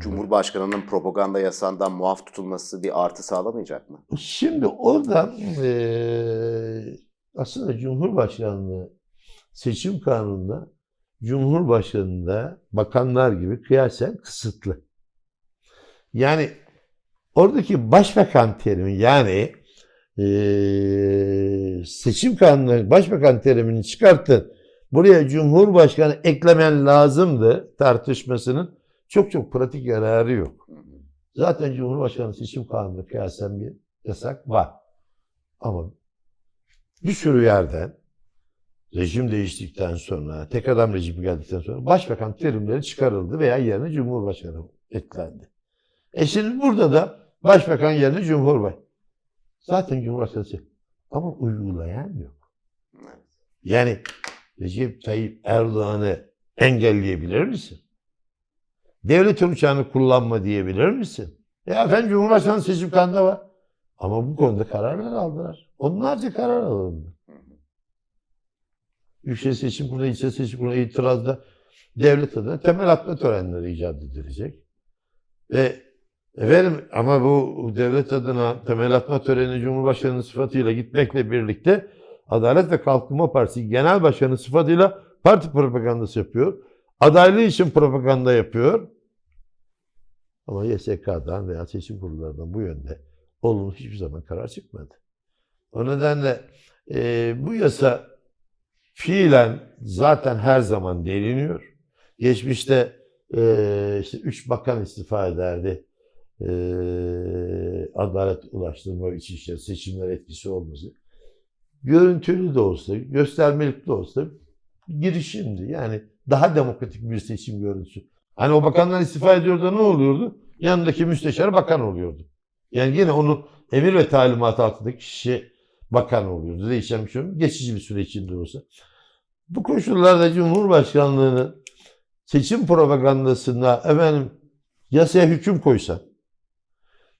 Cumhurbaşkanının propaganda yasağından muaf tutulması bir artı sağlamayacak mı? Şimdi oradan eee, aslında Cumhurbaşkanlığı seçim kanununda Cumhurbaşkanı'nda bakanlar gibi kıyasen kısıtlı. Yani oradaki başbakan terimi yani eee, seçim kanunu başbakan terimini çıkarttın. Buraya Cumhurbaşkanı eklemen lazımdı tartışmasının çok çok pratik yararı yok. Zaten Cumhurbaşkanı seçim kanunu kıyasen bir yasak var. Ama bir sürü yerden rejim değiştikten sonra, tek adam rejimi geldikten sonra başbakan terimleri çıkarıldı veya yerine Cumhurbaşkanı eklendi. E şimdi burada da başbakan yerine Cumhurbaşkanı. Zaten Cumhurbaşkanı ama uygulayan yok. Yani Recep Tayyip Erdoğan'ı engelleyebilir misin? Devlet uçağını kullanma diyebilir misin? Ya efendim Cumhurbaşkanı seçim kanunda var. Ama bu konuda kararlar aldılar. Onlarca karar alındı. Yüksek Seçim Kurulu, ilçe seçim kurulu itirazda devlet adına temel atma törenleri icat edilecek. Ve efendim ama bu devlet adına temel atma töreni Cumhurbaşkanı sıfatıyla gitmekle birlikte Adalet ve Kalkınma Partisi Genel Başkanı sıfatıyla parti propagandası yapıyor. Adaylığı için propaganda yapıyor. Ama YSK'dan veya seçim kurullarından bu yönde olumlu hiçbir zaman karar çıkmadı. O nedenle e, bu yasa fiilen zaten her zaman deliniyor. Geçmişte e, işte üç bakan istifa ederdi. E, Adalet, Ulaştırma, İçişleri seçimler etkisi olması. Görüntülü de olsa, göstermelik de olsa girişimdi. Yani daha demokratik bir seçim görüntüsü. Hani o bakanlar istifa ediyordu da ne oluyordu? Yanındaki müsteşar bakan oluyordu. Yani yine onun emir ve talimat altındaki kişi bakan oluyordu. Değişen bir şey yok. Geçici bir süre içinde olsa. Bu koşullarda Cumhurbaşkanlığı'nın seçim propagandasında efendim yasaya hüküm koysa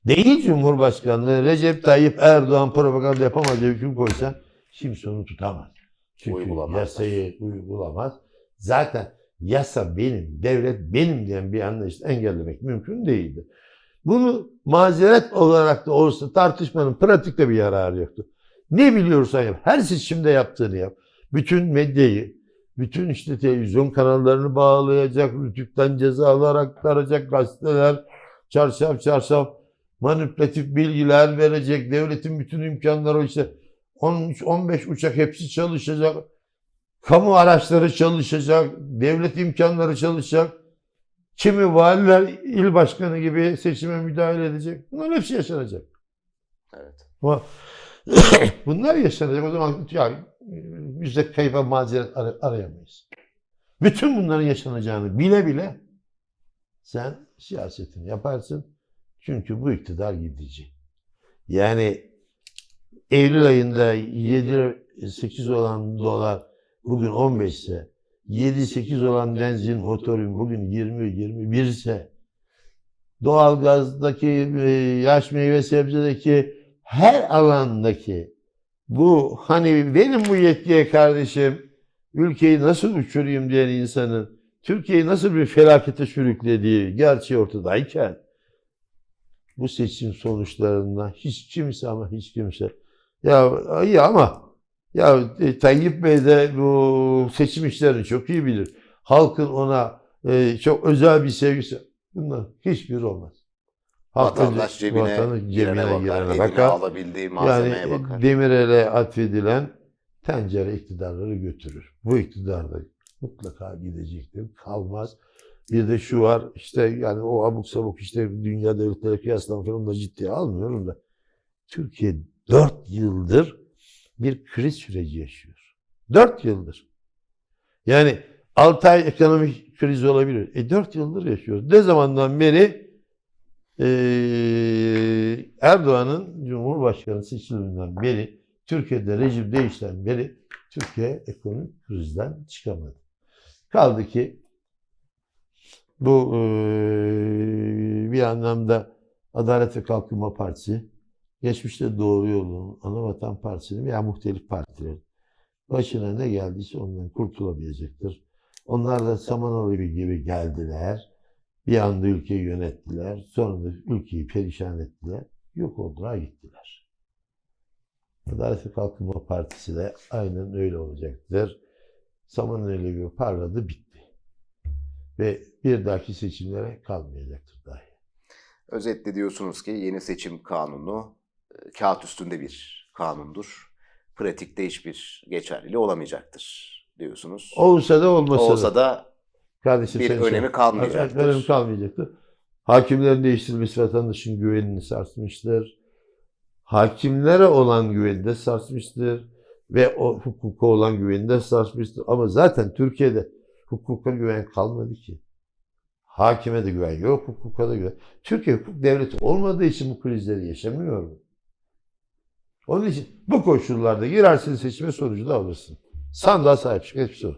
değil Cumhurbaşkanlığı Recep Tayyip Erdoğan propaganda yapamaz diye hüküm koysa kimse onu tutamaz. Çünkü Uygulamaz. yasayı uygulamaz. Zaten yasa benim, devlet benim diyen bir anlayışla engellemek mümkün değildir. Bunu mazeret olarak da olsa tartışmanın pratikte bir yararı yoktu. Ne biliyorsan yap. Her seçimde yaptığını yap. Bütün medyayı, bütün işte televizyon kanallarını bağlayacak, rütükten cezalar aktaracak, gazeteler çarşaf çarşaf manipülatif bilgiler verecek, devletin bütün imkanları işte 13-15 uçak hepsi çalışacak, kamu araçları çalışacak, devlet imkanları çalışacak. Kimi valiler il başkanı gibi seçime müdahale edecek. Bunların hepsi yaşanacak. Evet. Ama bunlar yaşanacak. O zaman yani yüzde kayıpa mazeret ar- arayamayız. Bütün bunların yaşanacağını bile bile sen siyasetini yaparsın. Çünkü bu iktidar gidecek. Yani Eylül ayında 7-8 olan dolar bugün 15 ise 7-8 olan benzin motorun bugün 20-21 ise doğalgazdaki e, yaş meyve sebzedeki her alandaki bu hani benim bu yetkiye kardeşim ülkeyi nasıl uçurayım diyen insanın Türkiye'yi nasıl bir felakete sürüklediği gerçeği ortadayken bu seçim sonuçlarından hiç kimse ama hiç kimse ya iyi ama ya e, Tayyip Bey de bu seçim işlerini çok iyi bilir. Halkın ona e, çok özel bir sevgisi. Bunlar hiçbiri olmaz. Halk Vatandaş cebine, vatandaş girene bakar, girene bakar. alabildiği malzemeye Yani bakar. demirele atfedilen tencere iktidarları götürür. Bu iktidar da mutlaka gidecektir. Kalmaz. Bir de şu var işte yani o abuk sabuk işte dünya devletleri kıyaslan falan da ciddiye almıyorum da Türkiye dört yıldır bir kriz süreci yaşıyor. Dört yıldır. Yani altı ay ekonomik kriz olabilir. E dört yıldır yaşıyoruz. Ne zamandan beri eee, Erdoğan'ın Cumhurbaşkanı seçiliminden beri Türkiye'de rejim değişten beri Türkiye ekonomik krizden çıkamadı. Kaldı ki bu eee, bir anlamda Adalet ve Kalkınma Partisi geçmişte Doğru Yolun, Anavatan Partisi'nin veya muhtelif partilerin başına ne geldiyse ondan kurtulamayacaktır. Onlar da Samanoğlu gibi geldiler. Bir anda ülkeyi yönettiler. Sonra da ülkeyi perişan ettiler. Yok oldular gittiler. Adalet ve Kalkınma Partisi de aynen öyle olacaktır. Saman öyle gibi parladı bitti. Ve bir dahaki seçimlere kalmayacaktır dahi. Özetle diyorsunuz ki yeni seçim kanunu kağıt üstünde bir kanundur. Pratikte hiçbir geçerliliği olamayacaktır diyorsunuz. Olsa da olmasa da. Olsa da Kardeşim bir sen önemi söyle. kalmayacaktır. Önemi kalmayacaktır. Hakimlerin değiştirilmesi vatandaşın güvenini sarsmıştır. Hakimlere olan güveni de sarsmıştır. Ve o hukuka olan güveni de sarsmıştır. Ama zaten Türkiye'de hukuka güven kalmadı ki. Hakime de güven yok, hukuka da güven. Türkiye hukuk devleti olmadığı için bu krizleri yaşamıyor mu? Onun için bu koşullarda girersin seçime sonucu da alırsın. Sandığa sahip çık. Hepsi o.